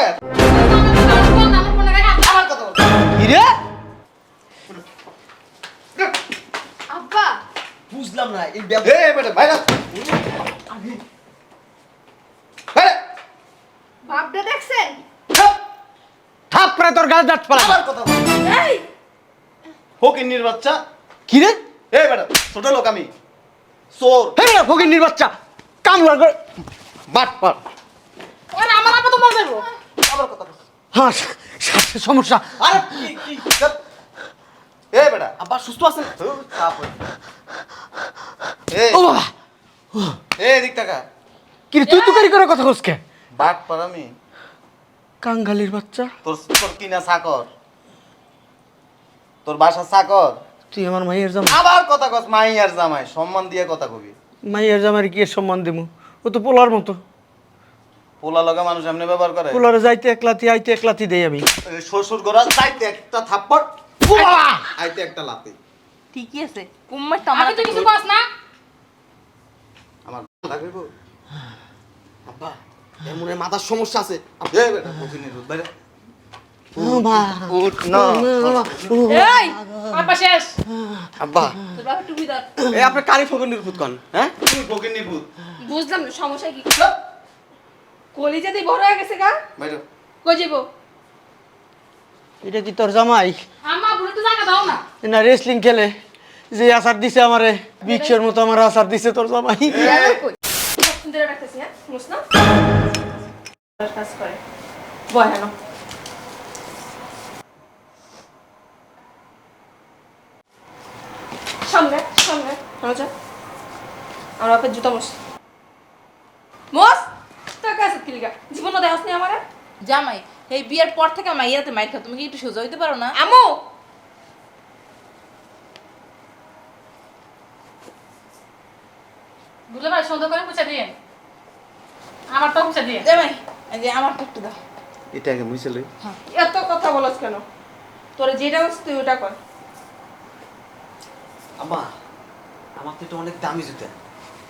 বের আমার কি রে আব্বা। বুঝলাম না এই এই বেটা বাইরে বাইরে। ভাবটা দেখছেন? থাপড়ে তোর গায়ে দাঁত পালা আমার কথা এই। ফকিন্নির বাচ্চা। কি রে? এই বেটা ছোট লোক আমি। চোর। হ্যাঁ ফকির বাচ্চা। কামলা করে বাট পার ওরা আমার আপা তো মরে যাব। হ্যাঁ শ্বাসের সমস্যা। আরে কি কি বেটা। আব্বা সুস্থ আছেন? ও বাবা। টাকা। কি তুই তুকারি করে কথা কসকে বাট পার আমি কাঙ্গালির বাচ্চা। তোর তোর কিনা চাকর তোর বাসা চাকর তুই আমার মাইয়ের জামাই। আবার কথা কস মাই আর জামাই। সম্মান দিয়ে কথা কবি। মাইয়ের জামাই কি সম্মান দিমু? ও তো পোলার মতো। পোলা লগা মানুষ এমনি ব্যবহার করে? পোলারে যাইতে একলাতি আইতে একলাতি দেই আমি। শ্বশুর গোরা চাইতে একটা থাপ্পড় ও বাবা! আইতে একটা লাতি ঠিকই আছে। কুম্মার তো আমার তো কিছু কস না। আমার লাগবে গো। আব্বা এর মনে হয় মাথার সমস্যা আছে। এই বেটা বাইরে। ও মা উঠ না। এই আব্বা শেষ। আব্বা। তোর বাবা টুপি ধর। এই আপনি কারি ফকির ফুট কন হ্যাঁ? ফকিনের দুধ বুঝলাম সমস্যা কি? কলি যদি বড় হয়ে গেছে গা। বাইরে কই যাব এটা কি তোর জামাই? আম্মা বলে তো জায়গা দাও না। না রেসলিং খেলে। যে আচার দিছে আমারে বিক্সের মতো আমার আচার দিছে তোর জামাই। জায়গা কই কতক্ষণ ধরে রাখতেছি হ্যাঁ শুনোস না কাজ করে বয়ানো সামনে সামনে আমার বাপের জুতা মোস মোস টাকা আছে কিলিগা? জীবন নি আমারে? জামাই এই বিয়ের পর থেকে আমার ইয়াতে মাইর খা তুমি কি একটু সোজা হইতে পারো না? আমু! বুঝলে ভাই সুন্দর করে পুছে দিয়ে। আমার তো পুছে দিয়ে জামাই এই যে আমার তো একটু দাও। এটা আগে মুইছিল এত কথা বলছ কেন? তোরে যেটা হচ্ছে তুই ওটা কর। আম্মা আমার তো এটা অনেক দামি জুতা।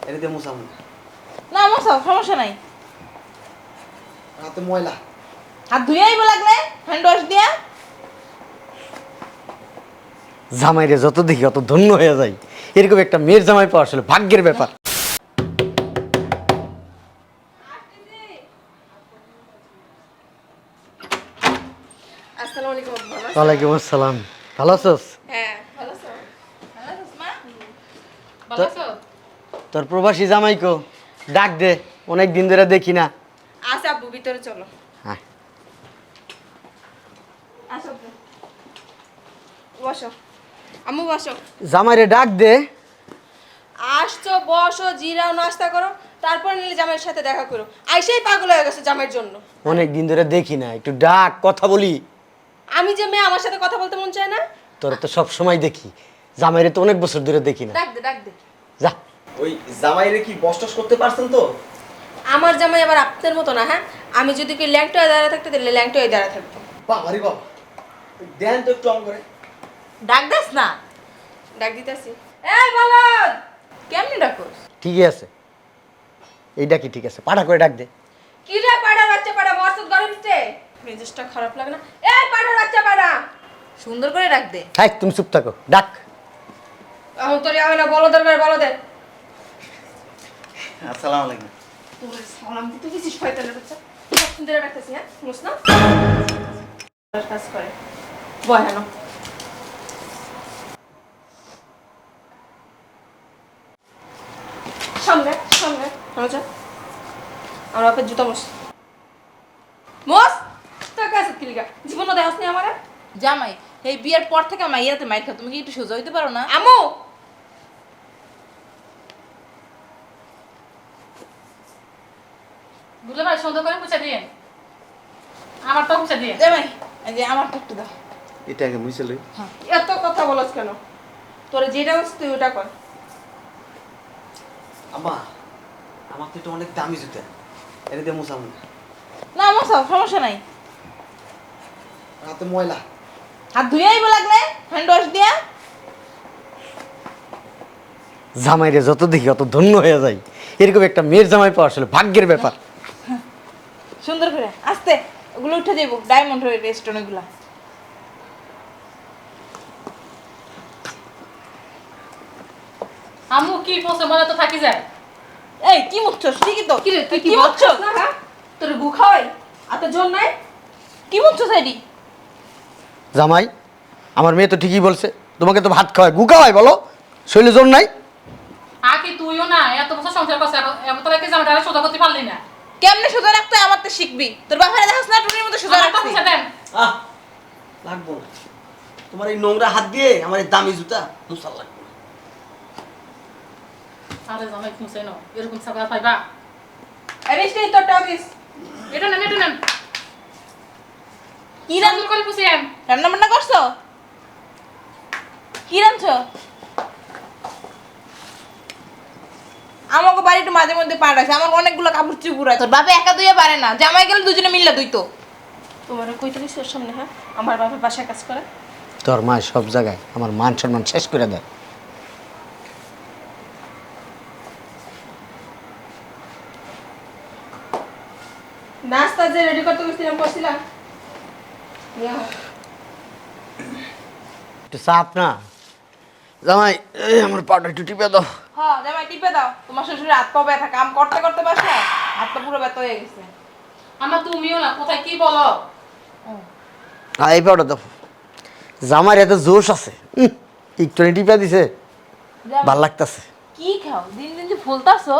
এটা দিয়ে না। সব সমস্যা নাই। রাতে ময়লা। হাত ধুয়ে আইবো লাগলে হ্যান্ড ওয়াশ দিয়া। জামাইরে যত দেখি অত ধন্য হয়ে যায়। এরকম একটা মেয়ের জামাই পাওয়া আসলে ভাগ্যের ব্যাপার? ওয়ালাইকুম আসসালাম। ভালো আছোস? হ্যাঁ তোর প্রবাসী জামাইকো ডাক দে অনেক দিন ধরে দেখি না। আচ্ছা আব্বু ভিতরে চলো। হ্যাঁ। আসো বসো। আম্মু বসো। জামাইরে ডাক দে। আসছো বসো জিরাও নাস্তা করো তারপর নিলে জামাইয়ের সাথে দেখা করো। আইসেই পাগল হয়ে গেছে জামাইয়ের জন্য। অনেক দিন ধরে দেখি না একটু ডাক কথা বলি। আমি যে মেয়ে আমার সাথে কথা বলতে মন চায় না। তোর তো সব সময় দেখি জামাইরে তো অনেক বছর ধরে দেখি না। ডাক দে ডাক দে। যা। ওই জামাইরে কি বসটস করতে পারছেন তো? আমার জামাই আবার আপনার মতো না হ্যাঁ? আমি যদি কি ল্যাংটো দাঁড়া থাকতে তাহলে ল্যাংটো হয়ে দাঁড়া থাকতো বাবা রে বাবা। দেন তো একটু করে ডাক দাস না। ডাক দিতেছি। এই বলদ কেমনি ডাকোস? ঠিকই আছে। এই ডাকি ঠিক আছে? পাড়া করে ডাক দে। কি রে পাড়া বাচ্চা পাড়া মরসুদ গরম দিতে মেজাজটা খারাপ লাগে না। এই পাড়া বাচ্চা পাড়া। সুন্দর করে ডাক দে। হ্যাঁ তুমি চুপ থাকো। ডাক। এখন তোর হবে না বলদের করে বলদের। আসসালামু আলাইকুম। তোর সালাম দিতে গেছিস শয়তানের বাচ্চা? কতক্ষণ ধরে রাখতেছি হ্যাঁ শুনোস না? কাজ করে। বয়ানো সামনে সামনে। রাজা আমার বাপের জুতা মোস। মোস! টাকা আছে কিলিগা জীবন দেখাস নি আমারে? জামাই এই বিয়ের পর থেকে আমার ইয়াতে মাইর খা তুমি কি একটু সোজা হইতে পারো না? আমু! বুঝলে ভাই সুন্দর করে পুছে দিয়ে। আমার তো পুছে দিয়ে জামাই এই যে আমার দাও। এটা আগে মুইছিল এত কথা বলছ কেন? তোর যেটা হচ্ছে তুই ওটা কর। আম্মা আমার তো এটা অনেক দামি জুতা। এটা দিয়ে মুসামু না। সমস্যা নাই। রাতে ময়লা। হাত ধুয়ে আইবো লাগলে হ্যান্ড ওয়াশ দিয়া। জামাইরে যত দেখি অত ধন্য হয়ে যায়। এরকম একটা মেয়ের জামাই পাওয়া আসলে ভাগ্যের ব্যাপার। সুন্দর করে আস্তে ওগুলো উঠে যাব ডায়মন্ড হয়ে রেস্টুরেন্টগুলা আম্মু কি বলছে? মনে তো থাকি যায়। এই কি মুখছস ঠিকই তো। কি তুই কি মুখছস তোর গু খাওয়াই? আর তোর জোর নাই? কি মুখছস এডি? জামাই আমার মেয়ে তো ঠিকই বলছে। তোমাকে তো ভাত খাওয়ায় গু খাওয়ায় বলো। শৈলে জোর নাই? আকি তুইও না এত বছর সংসার করছে তোরা কি জামাটা সোজা করতে পারলি না। কেমনে সোজা রাখতে হয় আমার তো শিখবি? তোর বাপের দেখাস না টুনির মতো সোজা আমার রাখছি। পয়সা দেন। আহ লাগবো না। তোমার এই নোংরা হাত দিয়ে আমার এই দামি জুতা মুসাল লাগবে না। আরে জামাই খুঁজে নাও। এরকম সাকা পাইবা? এই মিষ্টি তোরটাও দিস এটা নেন এটা নেন। কি রান সুন্দর করে পুষিয়েন রান্না বান্না করছ? কি রাঁধছো? আমাকে বাড়ি একটু মাঝে মধ্যে পাঠাইছে আমার অনেকগুলো কাপড় চুপুর আছে তোর বাপে একা দুইয়ে পারে না। জামাই গেলে দুজনে মিললে দুই তো। তোমার কইতে দিস ওর সামনে হ্যাঁ? আমার বাপের বাসায় কাজ করে। তোর মা সব জায়গায় আমার মান সম্মান শেষ করে দেয়। নাস্তা যে রেডি করতে গেছিলাম আয়। একটু চাপ না। জামাই আমার পাটা একটু টিপে দাও। হ্যাঁ জামাই টিপে দাও। তোমার শ্বশুরের হাত পা ব্যথা কাম করতে করতে বাসা হাত পা পুরো ব্যথা হয়ে গেছে। আমার তুমিও না কোথায় কি বলো? এই পাউডার দাও। জামার এত জোশ আছে। একটু টিপে দিছে। ভালো লাগতেছে। কি খাও? দিন দিন যে ফুলতাছো।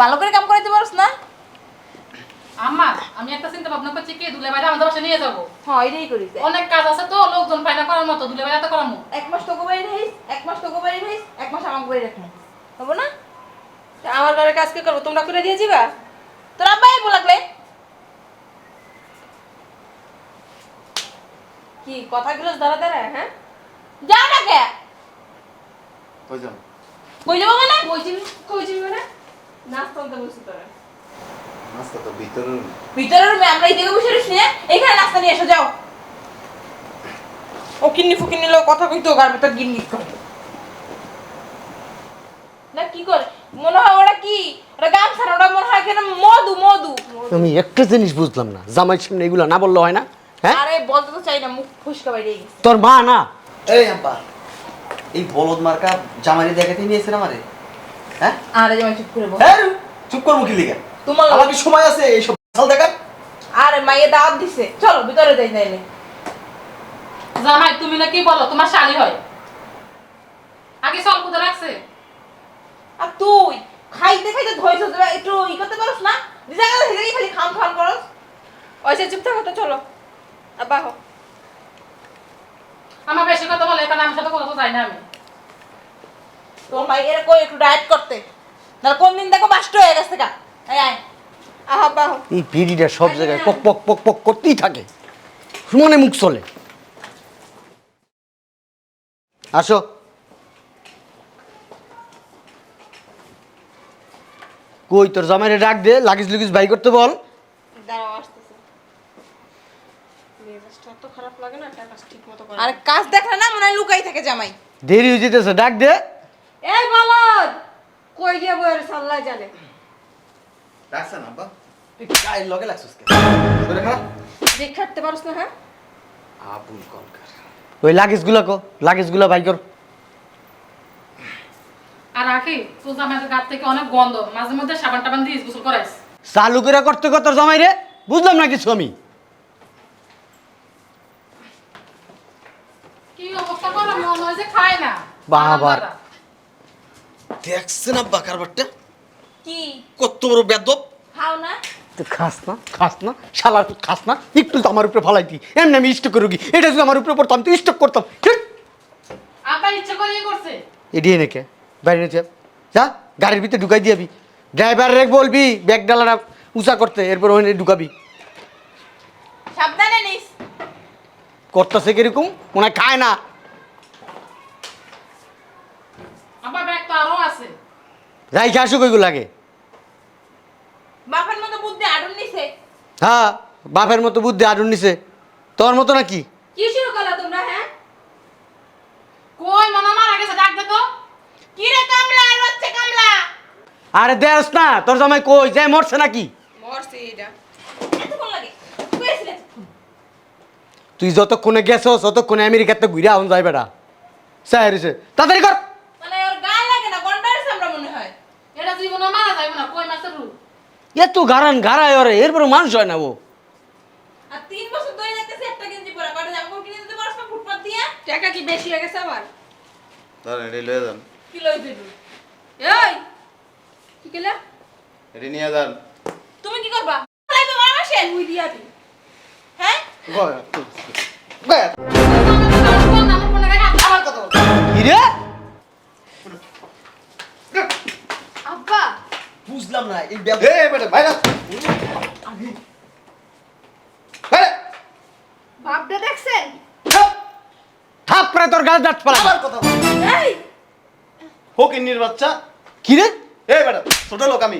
ভালো করে কাম করাইতে পারছ না? আম্মা আমি একটা চিন্তা ভাবনা করছি কি দুলে বাইরে আমাদের বাসা নিয়ে যাব। হ্যাঁ এটাই করিস অনেক কাজ আছে তো লোকজন পায়না করার মতো দুলে বাইরে এত করামো। এক মাস তোকে বাড়ি রহিস এক মাস তোকে বাড়ি রহিস এক মাস আমাকে বাড়ি রাখব। হব না? তা আমার ঘরে কাজ কে করব? তোমরা করে দিয়ে যাবা? তোর আব্বাই বল কি কথাগুলো দাঁড়া দাঁড়া হ্যাঁ? যাও না কে কই যাও? কই যাব মানে? কই যাবি? কই যাবি মানে? নাস্তা আনতে বলছি তোরা নাস্তা তো ভিতরে রুমে আমরা বসে রয়েছি না এখানে নাস্তা নিয়ে এসো যাও। ও কিন্নি ফুকিন্নি লোক কথা কইতো গার ভেতর গিন্নি। করে না কি করে? মনে হয় ওরা কি? ওরা গামছা ওরা মনে হয় কেন মধু মধু। আমি একটা জিনিস বুঝলাম না জামাই সামনে এগুলো না বললে হয় না হ্যাঁ? আরে বলতে তো চাই না মুখ ফুসকা বাইরে গেছে। তোর মা না? এই আব্বা এই বলদ মার্কা জামারি দেখাতে নিয়েছেন আমারে হ্যাঁ? আরে যেমন চুপ করে বল হ্যাঁ চুপ করব কি লিগা? তোমার আমার কি সময় আছে? এইসব সাল দেখার? আরে মাইয়ে দাওয়াত দিছে। চলো ভিতরে যাই তাইলে জামাই তুমি না কি বলো? তোমার শালি হয়। আগে চল কুদে রাখছে আর তুই খাইতে খাইতে ধইছ একটু ই করতে পারছ না? দিশা গেলে হেলে খালি খাম খাম করস। ওই যে চুপ থাকো তো চলো। আব্বা হো আমার বেশি কথা বলে এখানে আমার সাথে কথা তো যাই না আমি। তোর মাই এর কই একটু ডায়েট করতে? না কোন দিন দেখো বাস্ট হয়ে গেছে গা। এই পিড়িটা সব জায়গায় পক পক পক পক করতেই থাকে। সুমনে মুখ চলে। আসো। কই তোর জামাইরে ডাক দে লাগিস লুগিস বাই করতে বল। আর কাজ দেখলে না মনে হয় লুকাই থাকে জামাই। দেরি হয়ে যেতেছে ডাক দে। এই বলদ! কই গিয়ে বইয়ের সাল্লাই জানে ডাকছেন আব্বা তুই গায়ের লগে লাগছিস কে ধরে খারাপ দেখ খাটতে পারছ না হ্যাঁ? আবুল কলকার ওই লাগেজগুলো কো লাগেজগুলো বাই কর। আর আখি গাত থেকে অনেক গন্ধ মাঝে মধ্যে সাবান টাবান দিস গোসল করাইস। চালু করে করতে কত জামাই রে? বুঝলাম না কিছু আমি। কি অবস্থা করে মন হয় যে খায় না। বাবা। দেখছেন আব্বা কারবারটা? কি? কত বড় বেদব। খাও না। তুই খাস না খাস না শালার খাস না একটু তো আমার উপরে ফলাইতি। এমনি আমি স্টক রুগী এটা যদি আমার উপরে পড়তাম তো স্টক করতাম। ঠিক আব্বা ইচ্ছে করে করছে। এডিয়ে নাকি বাইরে নিয়ে যা। গাড়ির ভিতরে ঢুকাই দিয়াবি ড্রাইভার রেক বলবি ব্যাগ ডালাটা উঁচা করতে এরপর ওখানে ঢুকাবি। সাবধানে নিস। করতেছে কীরকম? মনে খায় না। আব্বা ব্যাগ তো আরও আছে। যাই খে আসুক ওইগুলো লাগে বাপের মতো বুদ্ধি আডুন নিছে হ্যাঁ বাপের মতো বুদ্ধি আডুন নিছে। তোর মতো নাকি? কি শুরু করলা তোমরা হ্যাঁ? কই মনে মারা গেছে ডাক দে তো। কি রে কামলা আর বাচ্চা কামলা? আরে দেস না তোর জামাই কই যে মরছে নাকি? মরছি এটা এতক্ষণ লাগে তুই তুই যতক্ষণে গেছস ততক্ষণে আমেরিকাতে ঘুরে আউন যাই বেটা রেছে তাড়াতাড়ি কর মানে ওর গায়ে লাগে না গন্ডারেছে আমরা মনে হয় এটা জীবনে মারা যাবে না কই মাছের রূপ এত গারান গারায় ওরে এরপরে মানুষ হয় না ও। আর তিন বছর ধরে একটা গেঞ্জি পরা কয়টা জামা কিনে দিতে পারছ না ফুটপাত দিয়ে? টাকা কি বেশি হয়ে গেছে আবার? ধর এটি লয়ে যান। কি লই দিবি। এই! কি কেলা? এটি নিয়ে যান। তুমি কি করবা? লাইবে তুই দিয়াবি হ্যাঁ? এই ব্যাপ- এ বেটা বাইরে বাইরে। বাপটা দেখছেন? থাপড়ে তোর গাল দাঁত পালা আবার কথা এই! ফকিন্নির বাচ্চা। কি রে? এ বেটা ছোট লোক আমি।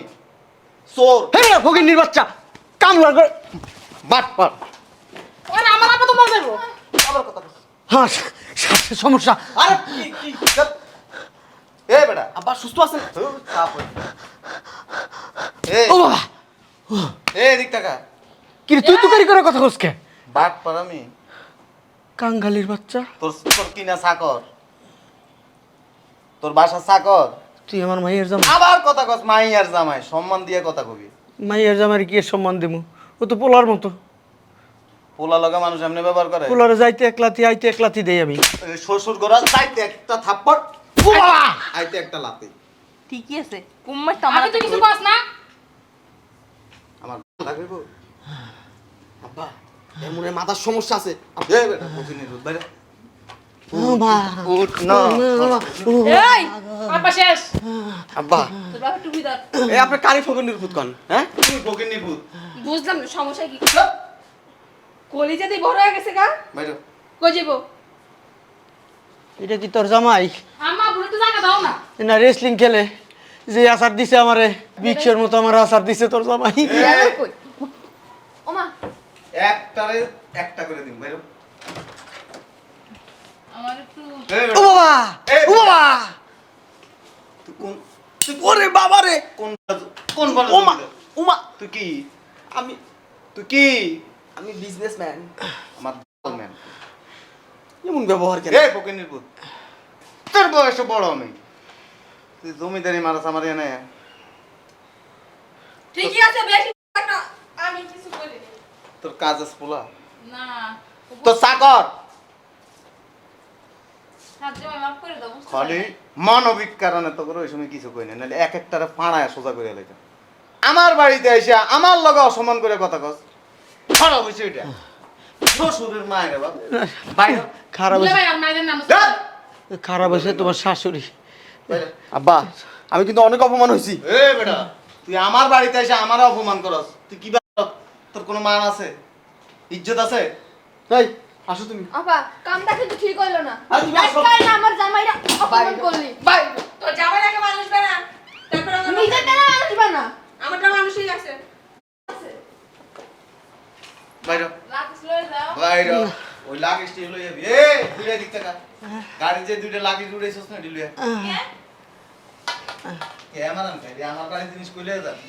চোর। হ্যাঁ ফকির বাচ্চা। কামলা করে বাট পার। ওরে আমার আপা তো মরে যাব। আবার কথা হ্যাঁ সমস্যা। আরে কি কি এ বেটা আব্বা সুস্থ আছেন ধুর, চাপ হয়ে। এ ও বাবা। এ দিক টাকা কি রে তুই তুকারি করে কথা কসকে বাট পার আমি কাঙ্গালির বাচ্চা। তোর তোর কিনা চাকর তোর বাসা চাকর তুই আমার মাইয়ের জামাই। আবার কথা কস মাই আর জামাই। সম্মান দিয়ে কথা কবি। মাইয়ের জামাই কি এর সম্মান দিমু? ও তো পোলার মতো। পোলা লগা মানুষ এমনি ব্যবহার করে? পোলারে যাইতে একলাতি আইতে একলাতি দেই আমি। এই শ্বশুর ঘরা চাইতে একটা থাপ্পড়। ও বাবা! আইতে একটা লাতি ঠিকই আছে। কুম্মার তো আমার আমি তো কিছু কস না। লাগবে গো। আব্বা এর মনে মাথার সমস্যা আছে। আব্বা। এই আপনি কারি ফকর নির্ভূত কন হ্যাঁ? বুঝলাম সমস্যা কি? বড় হয়ে গেছে গা। বাইরে। কই যাব এটা কি তোর জামাই? আম্মা বুড়ি তো জায়গা দাও না। না রেসলিং খেলে। যে আচার দিছে আমারে বিক্সের মতো আমার আচার দিছে তোর জামাই। ওমা একটারে একটা করে দিন বাইরে। আমার একটু এ ও বাবা! ও বাবা! তুই কোন তুই ওরে বাবা রে! কোন কোন বলে ওমা ওমা তুই কি? আমি তুই কি? আমি বিজনেসম্যান আমার ম্যান এমন ব্যবহার কেন? এ ফকিন্নির ভূত তোর বয়স বড় আমি। তুই জমিদারি মারাস আমার এনে। ঠিকই আছে বেশি না আমি কিছু বলি তোর কাজ আছে পোলা। না তোর চাকর সাহায্য মাফ করে দাও খালি মানবিক কারণে তো করে ওই সময় কিছু কই না নাহলে এক একটারে ফাঁড়ায় সোজা করে লেখা আমার বাড়িতে এসে আমার লগে অসম্মান করে কথা কস। খারাপ হয়েছে এটা। শ্বশুরের মায়ের বাপ। বাইরে খারাপ খারাপ হয়েছে তোমার শাশুড়ি। আব্বা আমি কিন্তু অনেক অপমান হয়েছি। এ বেটা তুই আমার বাড়িতে এসে আমার অপমান করস। তুই কি? তোর কোনো মান আছে? ইজ্জত আছে? এই আসো তুমি। আপা কামটা কিন্তু ঠিক হইল না। আরে তুমি আসো। একটাই না আমার জামাইরা অপমান করলি। বাইরে তোর জামাইরাকে মানুষ বানা তারপর আমার নিজের টানা মানুষ বানা আমারটা মানুষই আছে। বাইরে। রাখিস লয়ে যাও। বাইরে। ওই লাগিস লই যাবি। এ দুইটা গাড়ি যে দুইটা লাগিস উড়াইছস না ডিলুয়া কে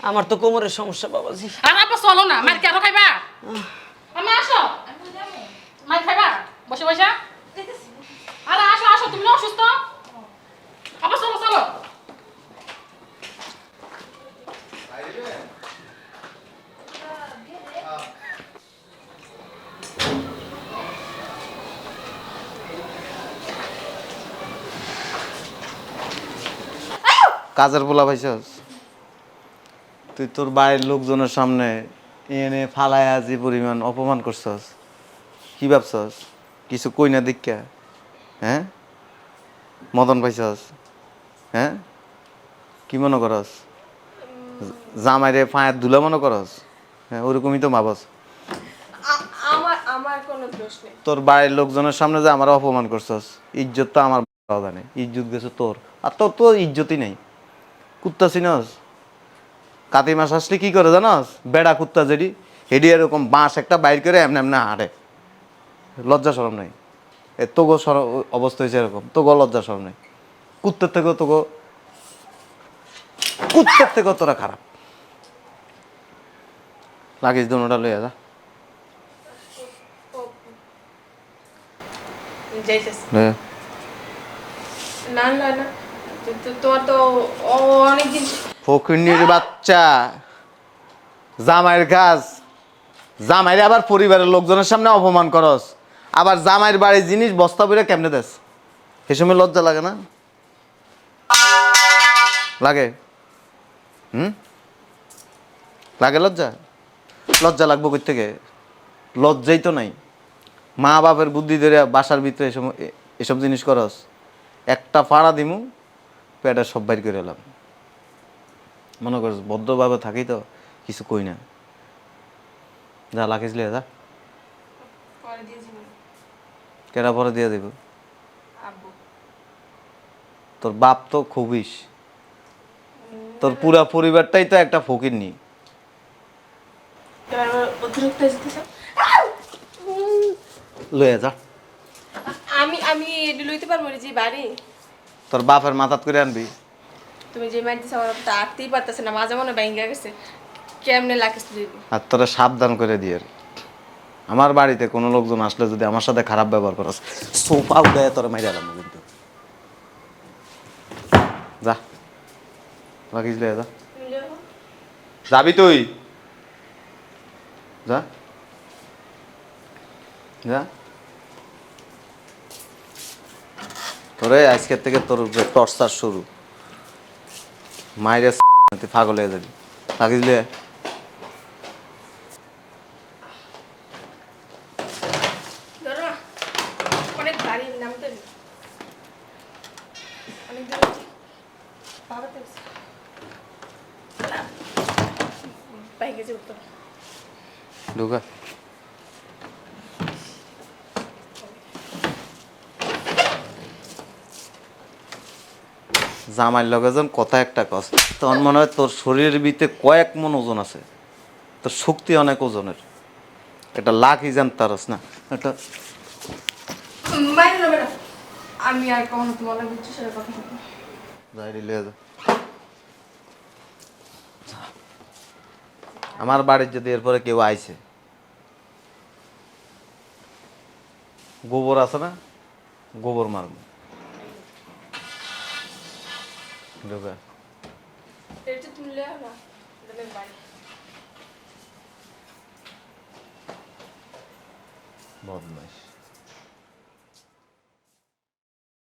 আমার তো কোমরের সমস্যা বাবাজি। আর আপা চলো না মার কেন খাইবা? আমা আসো মার খাইবা? বসে বসে। আরে আসো আসো তুমি অসুস্থ আপা চলো চলো কাজের পোলা ভাইছস তুই তোর বাড়ির লোকজনের সামনে এনে ফালায়া যে পরিমাণ অপমান করছস কি ভাবছস? কিছু কই না দীক্ষা হ্যাঁ? মদন পাইছস? হ্যাঁ? কি মনে করস? জামাইরে ফায়ার দুলা মনে করস? হ্যাঁ ওরকমই তো ভাবস। তোর বাড়ির লোকজনের সামনে যে আমার অপমান করছস ইজ্জত তো আমার বাবা জানে ইজ্জত গেছে তোর। আর তোর তো ইজ্জতই নেই। কুত্তা চিনস? কাতি মাছ আসলে কি করে জানস? বেড়া কুত্তা যেটি। হেডি এরকম বাঁশ একটা বাইর করে এমনি এমনি হাঁটে। লজ্জা সরম নাই। এ তোগো সর অবস্থা হয়েছে এরকম। তোগো লজ্জা সরম নাই। কুত্তার থেকেও তোগো কুত্তার থেকেও তোরা খারাপ। লাগিস দোনোটা লইয়া যা। না না না। তো- তো- অনেক দিন ফকিন্নির বাচ্চা। জামাইয়ের কাজ। জামাইরে আবার পরিবারের লোকজনের সামনে অপমান করস। আবার জামাইয়ের বাড়ির জিনিস বস্তা বইরে কেমনে দেস? সে সময় লজ্জা লাগে না? লাগে। হুম? লাগে লজ্জা? লজ্জা লাগবো কই থেকে লজ্জাই তো নাই। মা বাপের বুদ্ধি ধরে বাসার ভিতরে এসব এসব জিনিস করস। একটা ফাড়া দিমু পেটা সব বাইর করে এলাম। মনে করছ ভদ্রভাবে থাকি তো কিছু কই না। যা লাখিস লিয়ে যা। দিয়ে পরে দিয়ে দেব তোর বাপ তো খুবিস তোর পুরা পরিবারটাই তো একটা ফকির নি লয়ে যা। আমি আমি লইতে পারব যে বাড়ি? তোর বাপের মাথাত করে আনবি। তুমি যে মার দিছো আমার তো আটতেই পারতেছে না মাঝে মনে ব্যাঙ্গা গেছে। কেমনে দিবি আর তোরা সাবধান করে দিয়ে আমার বাড়িতে কোনো লোকজন আসলে যদি আমার সাথে খারাপ ব্যবহার করস সোফা উঠে তোর মাইরে এলাম কিন্তু। যা লাখিস লিয়ে যা। যাবি তুই? যা। যা। তোরে আজকের থেকে তোর টর্চার শুরু। মায়ের তুই পাগল হয়ে যাবি। থাকিস লে ধরো না। অনেক ভারী নামতে হবে। অনেক দূর বাবা তো বাইকে যে উঠতো ঢুকা জামাইয়ের লগে যেন কথা একটা কস। তখন মনে হয় তোর শরীরের ভিতরে কয়েক মন ওজন আছে। তোর শক্তি অনেক ওজনের। এটা লাখই জান তারস না। এটা বাইরে নেবে না? আমি আর কখনো তোমার লাগে উচ্চ কথা বলব লিয়ে যা। আমার বাড়ির যদি এরপরে কেউ আইছে। গোবর আছে না? গোবর মারব। ঢোকা এটা তুমি লে না এটা বাড়ি বদমাইশ